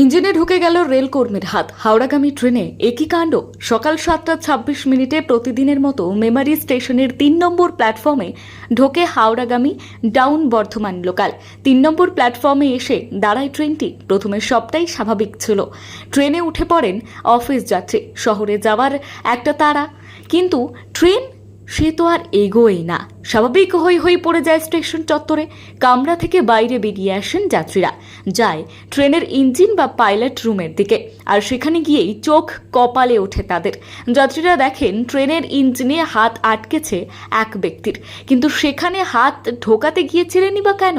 ইঞ্জিনে ঢুকে গেল রেলকর্মীর হাত। হাওড়াগামী ট্রেনে একই কাণ্ড। সকাল সাতটা ছাব্বিশ মিনিটে প্রতিদিনের মতো মেমারি স্টেশনের তিন নম্বর প্ল্যাটফর্মে ঢোকে হাওড়াগামী ডাউন বর্ধমান লোকাল। তিন নম্বর প্ল্যাটফর্মে এসে দাঁড়ায় ট্রেনটি। প্রথমে সবটাই স্বাভাবিক ছিল। ট্রেনে উঠে পড়েন অফিস যাত্রী। শহরে যাওয়ার একটা তারা কিন্তু ট্রেন সে তো আর এগোয় না। স্বাভাবিক হই হই পড়ে যায় স্টেশন চত্বরে। কামরা থেকে বাইরে বেরিয়ে আসেন যাত্রীরা। যায় ট্রেনের ইঞ্জিন বা পাইলট রুমের দিকে। আর সেখানে গিয়েই চোখ কপালে ওঠে তাদের। যাত্রীরা দেখেন ট্রেনের ইঞ্জিনে হাত আটকেছে এক ব্যক্তির। কিন্তু সেখানে হাত ঢোকাতে গিয়েছিলেনই বা কেন?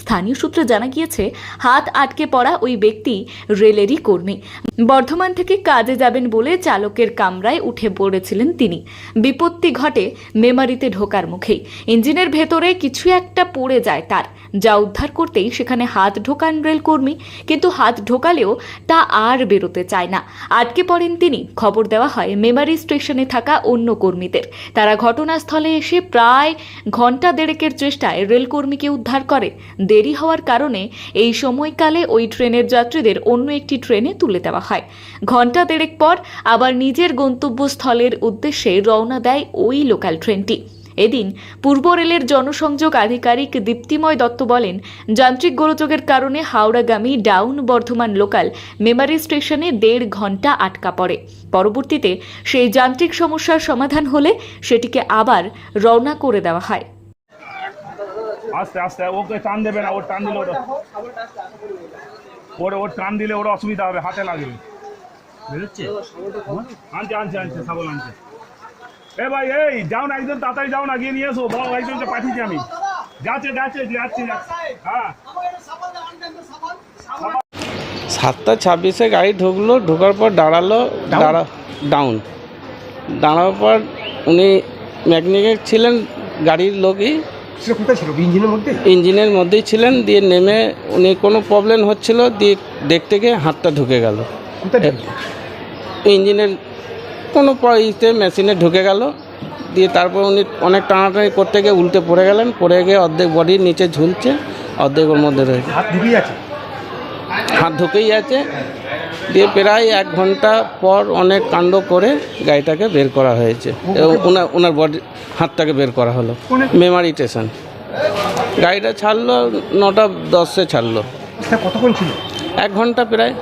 স্থানীয় সূত্রে জানা গিয়েছে, হাত আটকে পড়া ওই ব্যক্তি রেলেরই কর্মী। বর্ধমান থেকে কাজে যাবেন বলে চালকের কামরায় উঠে পড়েছিলেন তিনি। বিপত্তি ঘটে মেমারিতে ঢোকার মুখেই। ইঞ্জিনের ভেতরে কিছু একটা পড়ে যায় তার। যা উদ্ধার করতেই সেখানে হাত ঢোকান রেলকর্মী কিন্তু হাত ঢোকালেও তা আর বেরোতে চায় না। আটকে পড়েন তিনি। খবর দেওয়া হয়, মেমারি স্টেশনে থাকা অন্য কর্মীদের। তারা ঘটনাস্থলে এসে প্রায় ঘণ্টা দেড়েকের চেষ্টায় রেলকর্মীকে উদ্ধার করে। দেরি হওয়ার কারণে এই সময়কালে ওই ট্রেনের যাত্রীদের অন্য একটি ট্রেনে তুলে দেওয়া হয়। ঘণ্টা দেড়েক পর আবার নিজের গন্তব্যস্থলের উদ্দেশ্যে রওনা দেয় ওই লোকাল ট্রেনটি। এদিন পূর্ব রেলের জনসংযোগ আধিকারিক দীপ্তিময় দত্ত বলেন, যান্ত্রিক গোলযোগের কারণে হাওড়াগামী ডাউন বর্ধমান লোকাল মেমারি স্টেশনে দেড় ঘণ্টা আটকা পড়ে। পরবর্তীতে সেই যান্ত্রিক সমস্যার সমাধান হলে সেটিকে আবার রওনা করে দেওয়া হয়। আস্তে আস্তে ওকে টান দেবে না ওর টান দিলে ওটা ওর ওর টান দিলে ওর অসুবিধা হবে হাতে লাগবে। বেরোচ্ছে? আনছে আনছে আনছে সাবল আনছে। এ ভাই এই যাও না একজন তাড়াতাড়ি যাও না গিয়ে নিয়ে এসো বড় একজনকে পাঠিয়েছি আমি। যাচ্ছে যাচ্ছে যাচ্ছে যাচ্ছে। হ্যাঁ। সাতটা ছাব্বিশে গাড়ি ঢুকলো ঢোকার পর দাঁড়াল দাঁড়া ডাউন দাঁড়ানোর পর উনি মেকানিক ছিলেন গাড়ির লোকই সেটা কোথায় ছিল ইঞ্জিনের মধ্যে? ইঞ্জিনের মধ্যেই ছিলেন দিয়ে নেমে উনি কোনো প্রবলেম হচ্ছিল দিয়ে দেখতে গিয়ে হাতটা ঢুকে গেল। ইঞ্জিনের কোনো ইতে মেশিনে ঢুকে গেল দিয়ে তারপর উনি অনেক টানাটানি করতে গিয়ে উল্টে পড়ে গেলেন পড়ে গিয়ে অর্ধেক বডির নিচে ঝুলছে অর্ধেক ওর মধ্যে রয়েছে হাত ঢুকিয়ে আছে? হাত ঢুকেই আছে দিয়ে প্রায় এক ঘণ্টা পর অনেক কাণ্ড করে গাড়িটাকে বের করা হয়েছে। এবং ওনার ওনার বডি হাতটাকে বের করা হলো। মেমারি স্টেশন গাড়িটা ছাড়লো নটা দশে ছাড়লো। কতক্ষণ ছিল? এক ঘণ্টা প্রায়।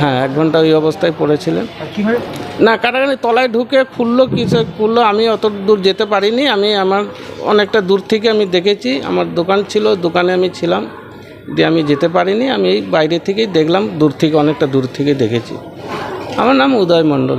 হ্যাঁ এক ঘণ্টা ওই অবস্থায় পড়েছিলেন। না কাটাকাটি তলায় ঢুকে খুললো কিসে খুললো আমি অত দূর যেতে পারিনি। আমি আমার অনেকটা দূর থেকে আমি দেখেছি। আমার দোকান ছিল দোকানে আমি ছিলাম। দিয়ে আমি যেতে পারিনি, আমি বাইরে থেকেই দেখলাম, দূর থেকে, অনেকটা দূর থেকে দেখেছি। আমার নাম উদয় মণ্ডল।